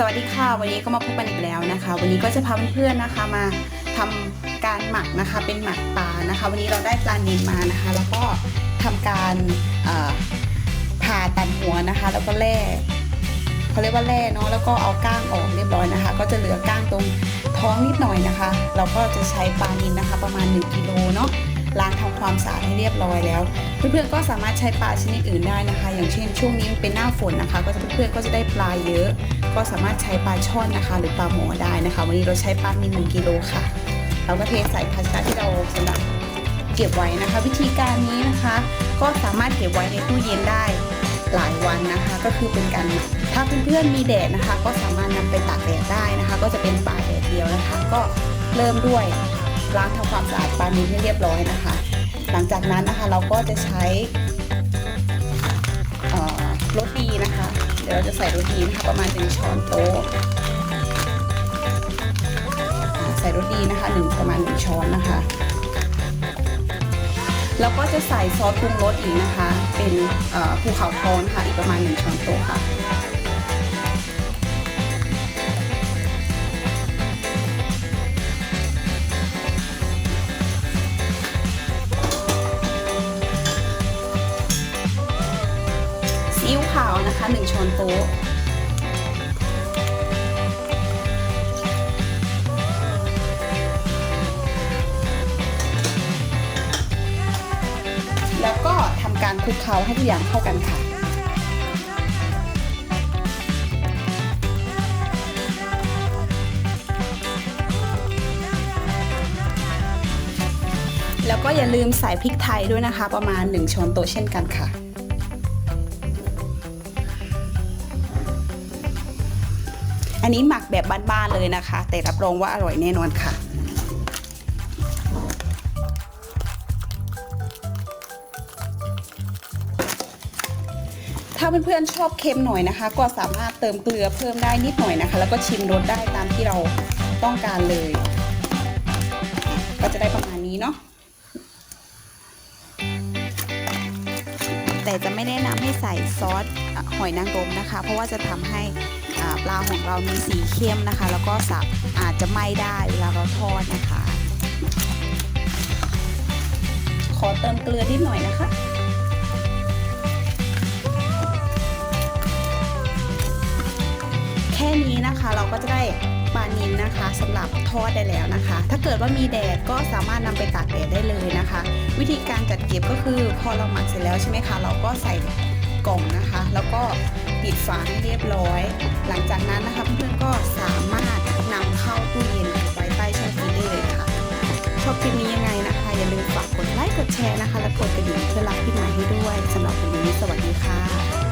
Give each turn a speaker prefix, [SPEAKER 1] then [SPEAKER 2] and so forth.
[SPEAKER 1] สวัสดีค่ะ วันนี้ก็มาพบกันอีกแล้วนะคะ วันนี้ก็จะพาเพื่อนๆนะคะมาทำการหมักนะคะเป็นหมักปลานะคะ วันนี้เราได้ปลานิลมานะคะ แล้วก็ทำการผ่าตัดหัวนะคะ แล้วก็แล่เขาเรียกว่าแล่เนาะแล้วก็เอาก้างออกเรียบร้อยนะคะ ก็จะเหลือก้างตรงท้องนิดหน่อยนะคะ เราก็จะใช้ปลานิลนะคะ ประมาณ1กิโลเนาะล้างทำความสะอาดให้เรียบร้อยแล้ว เพื่อนๆก็สามารถใช้ปลาชนิดอื่นได้นะคะ อย่างเช่น ช่วงนี้เป็นหน้าฝนนะคะ ก็จะเพื่อนๆก็จะได้ปลาเยอะ ก็สามารถใช้ปลาช่อนนะคะ หรือปลาหมอได้นะคะ วันนี้เราใช้ปลามี1กิโลค่ะ เราก็เทใส่ภาชนะที่เราสำหรับเก็บไว้นะคะ วิธีการนี้นะคะ ก็สามารถเก็บไว้ในตู้เย็นได้หลายวันนะคะ ก็คือเป็นการถ้าเพื่อนๆมีแดดนะคะ ก็สามารถนำไปตากแดดได้นะคะ ก็จะเป็นปลาแดดเดียวนะคะ ก็เริ่มด้วยล้างทำความสะอาดปลานี้ให้เรียบร้อยนะคะ หลังจากนั้นนะคะเราก็จะใช้รสดีนะคะ ดี๋ยวเราจะใส่รสดีนะคะประมาณหนึ่งช้อนโต๊ะใส่รสดีนะคะหนึ่งประมาณหนึ่งช้อนนะคะแล้วก็จะใส่ซอสปรุงรสอีกนะคะ เป็นภูเขาทองนะคะอีกประมาณหนึ่งช้อนโต๊ะค่ะ ช้อนโต๊ะแล้วก็ทำการคลุกเคล้าให้ทุกอย่างเข้ากันค่ะ แล้วก็อย่าลืมใส่พริกไทยด้วยนะคะ ประมาณ 1 ช้อนโต๊ะเช่นกันค่ะ อันนี้หมักแบบบ้านๆเลยนะคะ แต่รับรองว่าอร่อยแน่นอนค่ะถ้าเพื่อนๆชอบเค็มหน่อยนะคะ ก็สามารถเติมเกลือเพิ่มได้นิดหน่อยนะคะ แล้วก็ชิมรสได้ตามที่เราต้องการเลย ก็จะได้ประมาณนี้เนาะแต่จะไม่แนะนำให้ใส่ซอสหอยนางรมนะคะ เพราะว่าจะทำให้ ปลาของเรามีสีเข้มนะคะ แล้วก็สับอาจจะไหม้ได้เวลาเราทอดนะคะ ขอเติมเกลือนิดหน่อยนะคะแค่นี้นะคะเราก็จะได้ปลานิลนะคะสำหรับทอดได้แล้วนะคะ ถ้าเกิดว่ามีแดดก็สามารถนำไปตากแดดได้เลยนะคะ วิธีการจัดเก็บก็คือพอเราหมักเสร็จแล้วใช่ไหมคะ เราก็ใส่กล่องนะคะ แล้วก็ ปิดฝาให้เรียบร้อย หลังจากนั้นนะคะเพื่อนก็สามารถนำเข้าตู้เย็นไว้ใต้ช่องฟรีซได้เลยค่ะ ชอบคลิปนี้ยังไงนะคะ อย่าลืมฝากกดไลค์กดแชร์นะคะ และกดกระดิ่งเพื่อรับคลิปใหม่ให้ด้วยสำหรับวันนี้สวัสดีค่ะ